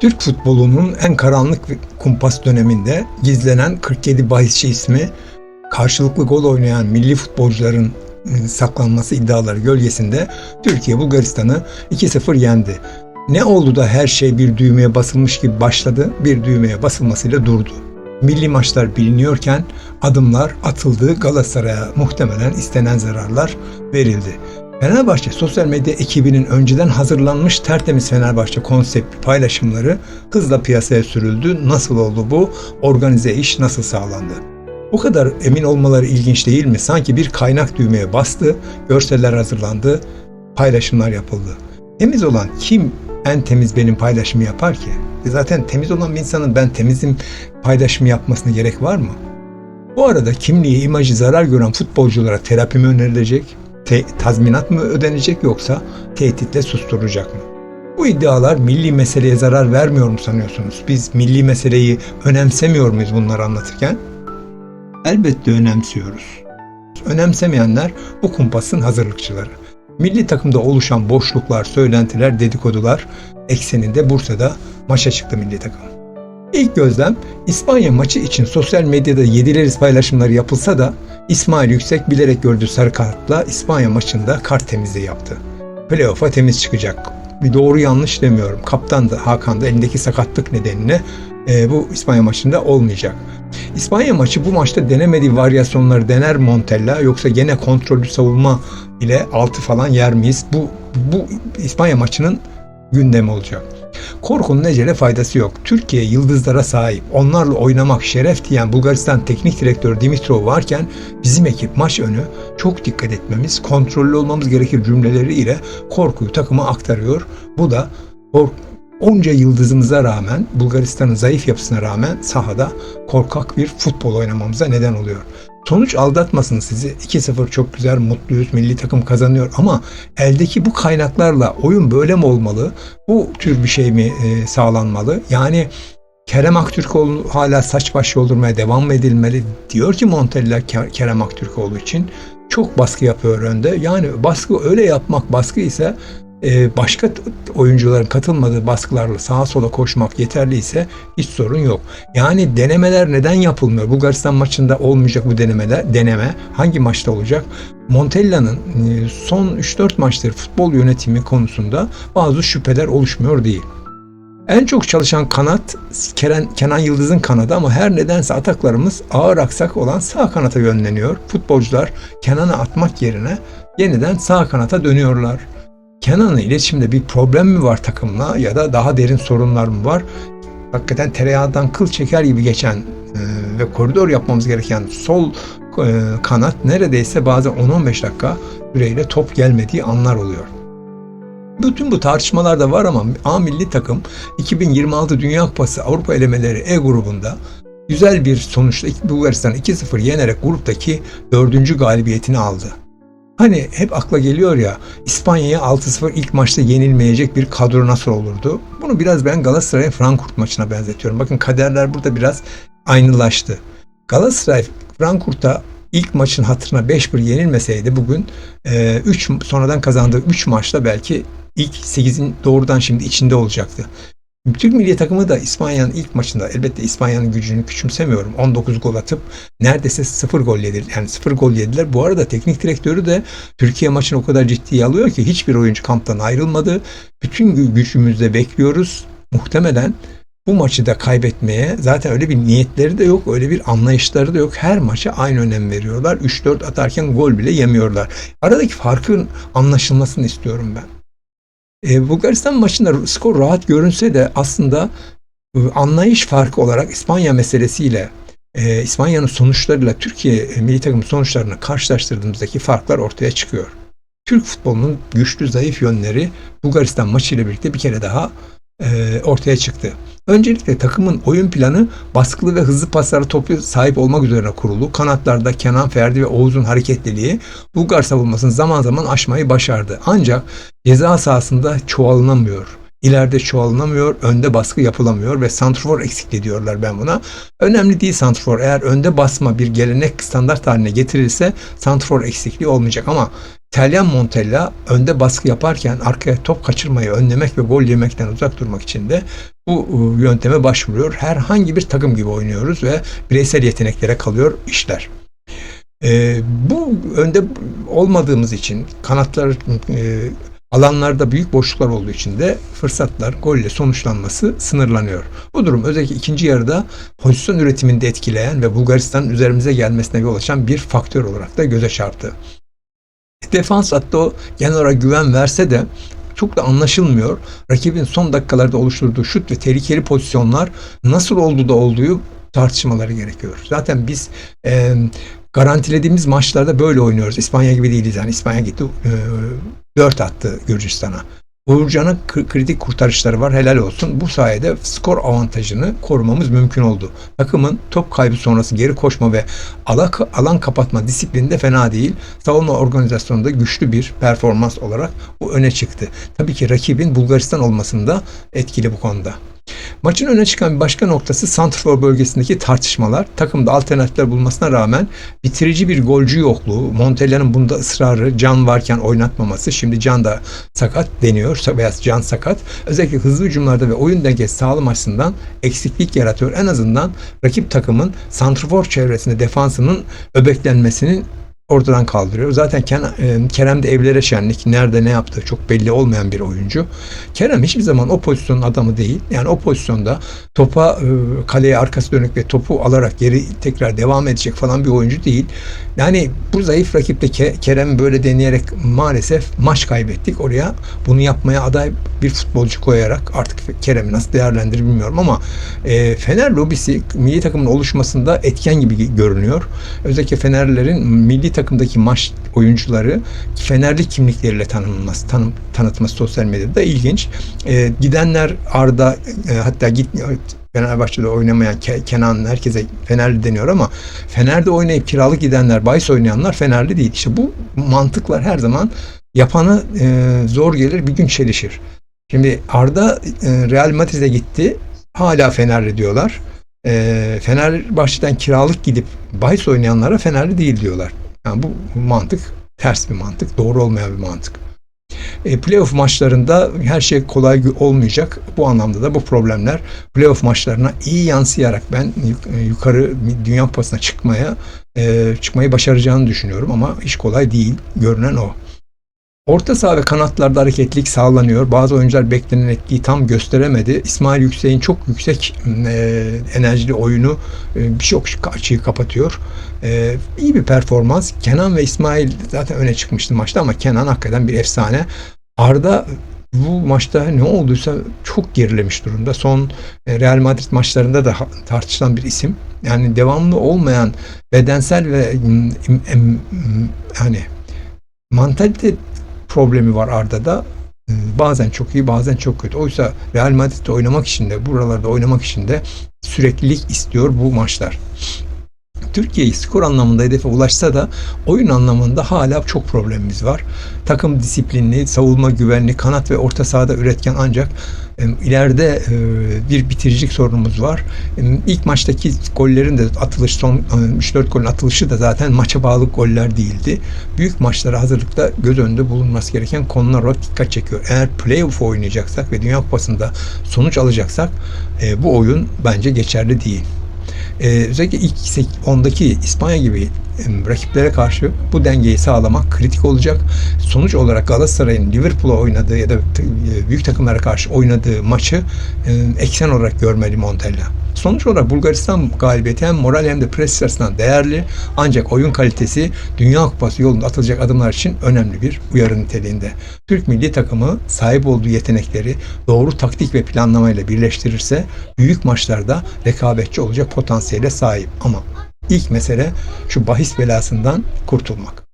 Türk futbolunun en karanlık kumpas döneminde gizlenen 47 bahisçi ismi karşılıklı gol oynayan milli futbolcuların e, saklanması iddiaları gölgesinde Türkiye Bulgaristan'ı 2-0 yendi. Ne oldu da her şey bir düğmeye basılmış gibi başladı, bir düğmeye basılmasıyla durdu. Milli maçlar biliniyorken adımlar atıldı, Galatasaray'a muhtemelen istenen zararlar verildi. Fenerbahçe sosyal medya ekibinin önceden hazırlanmış tertemiz Fenerbahçe konseptli paylaşımları hızla piyasaya sürüldü. Nasıl oldu bu? Organize iş nasıl sağlandı? Bu kadar emin olmaları ilginç değil mi? Sanki bir kaynak düğmeye bastı, görseller hazırlandı, paylaşımlar yapıldı. Temiz olan kim en temiz benim paylaşımı yapar ki? E zaten temiz olan bir insanın ben temizim paylaşımı yapmasına gerek var mı? Bu arada kimliği, imajı zarar gören futbolculara terapi mi önerilecek? Te- tazminat mı ödenecek yoksa tehditle susturacak mı? Bu iddialar milli meseleye zarar vermiyor mu sanıyorsunuz? Biz milli meseleyi önemsemiyor muyuz bunları anlatırken? Elbette önemsiyoruz. Önemsemeyenler bu kumpasın hazırlıkçıları. Milli takımda oluşan boşluklar, söylentiler, dedikodular ekseninde Bursa'da maça çıktı milli takım. İlk gözlem İspanya maçı için sosyal medyada yedileriz paylaşımları yapılsa da İsmail Yüksek bilerek gördüğü sarı kartla İspanya maçında kart temizliği yaptı. Playoff'a temiz çıkacak. Bir doğru yanlış demiyorum. Kaptan da Hakan da elindeki sakatlık nedeniyle e, bu İspanya maçında olmayacak. İspanya maçı bu maçta denemediği varyasyonları dener Montella yoksa gene kontrollü savunma ile altı falan yer miyiz? Bu, bu İspanya maçının gündemi olacak. Korkunun necele faydası yok. Türkiye yıldızlara sahip. Onlarla oynamak şeref diyen Bulgaristan Teknik Direktörü Dimitrov varken bizim ekip maç önü çok dikkat etmemiz, kontrollü olmamız gerekir cümleleriyle korkuyu takıma aktarıyor. Bu da onca yıldızımıza rağmen, Bulgaristan'ın zayıf yapısına rağmen sahada korkak bir futbol oynamamıza neden oluyor. Sonuç aldatmasın sizi. 2-0 çok güzel, mutluyuz, milli takım kazanıyor ama eldeki bu kaynaklarla oyun böyle mi olmalı? Bu tür bir şey mi e, sağlanmalı? Yani Kerem Aktürkoğlu hala saç baş yoldurmaya devam mı edilmeli? Diyor ki Montella Kerem Aktürkoğlu için çok baskı yapıyor önde. Yani baskı öyle yapmak baskı ise e, başka oyuncuların katılmadığı baskılarla sağa sola koşmak yeterli ise hiç sorun yok. Yani denemeler neden yapılmıyor? Bulgaristan maçında olmayacak bu denemeler. Deneme hangi maçta olacak? Montella'nın e, son 3-4 maçtır futbol yönetimi konusunda bazı şüpheler oluşmuyor değil. En çok çalışan kanat Kenan, Kenan Yıldız'ın kanadı ama her nedense ataklarımız ağır aksak olan sağ kanata yönleniyor. Futbolcular Kenan'ı atmak yerine yeniden sağ kanata dönüyorlar. Kenan'la iletişimde bir problem mi var takımla ya da daha derin sorunlar mı var? Hakikaten tereyağından kıl çeker gibi geçen e, ve koridor yapmamız gereken sol e, kanat neredeyse bazen 10-15 dakika süreyle top gelmediği anlar oluyor. Bütün bu tartışmalar da var ama A milli takım 2026 Dünya Kupası Avrupa elemeleri E grubunda güzel bir sonuçla Bulgaristan 2-0 yenerek gruptaki dördüncü galibiyetini aldı. Hani hep akla geliyor ya İspanya'ya 6-0 ilk maçta yenilmeyecek bir kadro nasıl olurdu? Bunu biraz ben Galatasaray Frankfurt maçına benzetiyorum. Bakın kaderler burada biraz aynılaştı. Galatasaray Frankfurt'a ilk maçın hatırına 5-1 yenilmeseydi bugün 3 e, sonradan kazandığı 3 maçta belki ilk 8'in doğrudan şimdi içinde olacaktı. Türk milli takımı da İspanya'nın ilk maçında elbette İspanya'nın gücünü küçümsemiyorum. 19 gol atıp neredeyse 0 gol yediler. Yani 0 gol yediler. Bu arada teknik direktörü de Türkiye maçını o kadar ciddiye alıyor ki hiçbir oyuncu kamptan ayrılmadı. Bütün gücümüzle bekliyoruz. Muhtemelen bu maçı da kaybetmeye zaten öyle bir niyetleri de yok, öyle bir anlayışları da yok. Her maça aynı önem veriyorlar. 3-4 atarken gol bile yemiyorlar. Aradaki farkın anlaşılmasını istiyorum ben. E, Bulgaristan maçında skor rahat görünse de aslında e, anlayış farkı olarak İspanya meselesiyle e, İspanya'nın sonuçlarıyla Türkiye e, milli takım sonuçlarını karşılaştırdığımızdaki farklar ortaya çıkıyor. Türk futbolunun güçlü zayıf yönleri Bulgaristan maçıyla birlikte bir kere daha e, ortaya çıktı. Öncelikle takımın oyun planı baskılı ve hızlı paslara toplu sahip olmak üzerine kurulu. Kanatlarda Kenan Ferdi ve Oğuz'un hareketliliği Bulgar savunmasını zaman zaman aşmayı başardı. Ancak ceza sahasında çoğalınamıyor. İleride çoğalınamıyor, önde baskı yapılamıyor ve santrfor eksikliği diyorlar ben buna. Önemli değil santrfor. Eğer önde basma bir gelenek standart haline getirilse santrfor eksikliği olmayacak ama İtalyan Montella önde baskı yaparken arkaya top kaçırmayı önlemek ve gol yemekten uzak durmak için de bu e, yönteme başvuruyor. Herhangi bir takım gibi oynuyoruz ve bireysel yeteneklere kalıyor işler. E, bu önde olmadığımız için kanatlar e, alanlarda büyük boşluklar olduğu için de fırsatlar golle sonuçlanması sınırlanıyor. Bu durum özellikle ikinci yarıda pozisyon üretiminde etkileyen ve Bulgaristan'ın üzerimize gelmesine yol açan bir faktör olarak da göze çarptı. Defans hatta genel olarak güven verse de çok da anlaşılmıyor. Rakibin son dakikalarda oluşturduğu şut ve tehlikeli pozisyonlar nasıl oldu da olduğu tartışmaları gerekiyor. Zaten biz e, garantilediğimiz maçlarda böyle oynuyoruz. İspanya gibi değiliz yani. İspanya gitti e, 4 attı Gürcistan'a. Uğurcan'ın kritik kurtarışları var helal olsun. Bu sayede skor avantajını korumamız mümkün oldu. Takımın top kaybı sonrası geri koşma ve alan, kapatma disiplini de fena değil. Savunma organizasyonunda güçlü bir performans olarak bu öne çıktı. Tabii ki rakibin Bulgaristan olmasında etkili bu konuda. Maçın öne çıkan bir başka noktası Santrfor bölgesindeki tartışmalar. Takımda alternatifler bulmasına rağmen bitirici bir golcü yokluğu, Montella'nın bunda ısrarı, Can varken oynatmaması, şimdi Can da sakat deniyor veya Can sakat. Özellikle hızlı hücumlarda ve oyun dengesi sağlam açısından eksiklik yaratıyor. En azından rakip takımın Santrfor çevresinde defansının öbeklenmesinin ortadan kaldırıyor. Zaten Kerem de evlere şenlik. Nerede ne yaptığı çok belli olmayan bir oyuncu. Kerem hiçbir zaman o pozisyonun adamı değil. Yani o pozisyonda topa e, kaleye arkası dönük ve topu alarak geri tekrar devam edecek falan bir oyuncu değil. Yani bu zayıf rakipte Kerem böyle deneyerek maalesef maç kaybettik. Oraya bunu yapmaya aday bir futbolcu koyarak artık Kerem'i nasıl değerlendirir bilmiyorum ama e, Fener lobisi milli takımın oluşmasında etken gibi görünüyor. Özellikle Fenerlerin milli takımdaki maç oyuncuları Fenerli kimlikleriyle tanınması, tanım, tanıtması sosyal medyada ilginç. E, gidenler Arda e, hatta git Fenerbahçe'de oynamayan Kenan herkese Fenerli deniyor ama Fener'de oynayıp kiralık gidenler, bahis oynayanlar Fenerli değil. İşte bu mantıklar her zaman yapanı e, zor gelir bir gün çelişir. Şimdi Arda e, Real Madrid'e gitti. Hala Fenerli diyorlar. E, Fenerbahçe'den kiralık gidip bahis oynayanlara Fenerli değil diyorlar. Yani bu mantık ters bir mantık, doğru olmayan bir mantık. E, playoff maçlarında her şey kolay olmayacak. Bu anlamda da bu problemler playoff maçlarına iyi yansıyarak ben e, yukarı Dünya Kupası'na çıkmaya e, çıkmayı başaracağını düşünüyorum ama iş kolay değil. Görünen o. Orta saha ve kanatlarda hareketlilik sağlanıyor. Bazı oyuncular beklenen etkiyi tam gösteremedi. İsmail Yüksek'in çok yüksek e, enerjili oyunu e, birçok açıyı kapatıyor. E, iyi bir performans. Kenan ve İsmail zaten öne çıkmıştı maçta ama Kenan hakikaten bir efsane. Arda bu maçta ne olduysa çok gerilemiş durumda. Son e, Real Madrid maçlarında da tartışılan bir isim. Yani devamlı olmayan bedensel ve hani mantalite problemi var Arda'da. Ee, bazen çok iyi bazen çok kötü. Oysa Real Madrid'de oynamak için de buralarda oynamak için de süreklilik istiyor bu maçlar. Türkiye skor anlamında hedefe ulaşsa da oyun anlamında hala çok problemimiz var. Takım disiplinli, savunma güvenli, kanat ve orta sahada üretken ancak e, ileride e, bir bitiricilik sorunumuz var. E, ilk maçtaki gollerin de atılış son 3-4 golün atılışı da zaten maça bağlı goller değildi. Büyük maçlara hazırlıkta göz önünde bulunması gereken konular olarak dikkat çekiyor. Eğer playoff oynayacaksak ve Dünya Kupası'nda sonuç alacaksak bu oyun bence geçerli değil. Ee, özellikle ilk 10'daki İspanya gibi rakiplere karşı bu dengeyi sağlamak kritik olacak. Sonuç olarak Galatasaray'ın Liverpool'a oynadığı ya da e, büyük takımlara karşı oynadığı maçı eksen olarak görmeli Montella. Sonuç olarak Bulgaristan galibiyeti hem moral hem de pres açısından değerli ancak oyun kalitesi Dünya Kupası yolunda atılacak adımlar için önemli bir uyarı niteliğinde. Türk milli takımı sahip olduğu yetenekleri doğru taktik ve planlamayla birleştirirse büyük maçlarda rekabetçi olacak potansiyele sahip ama İlk mesele şu bahis belasından kurtulmak.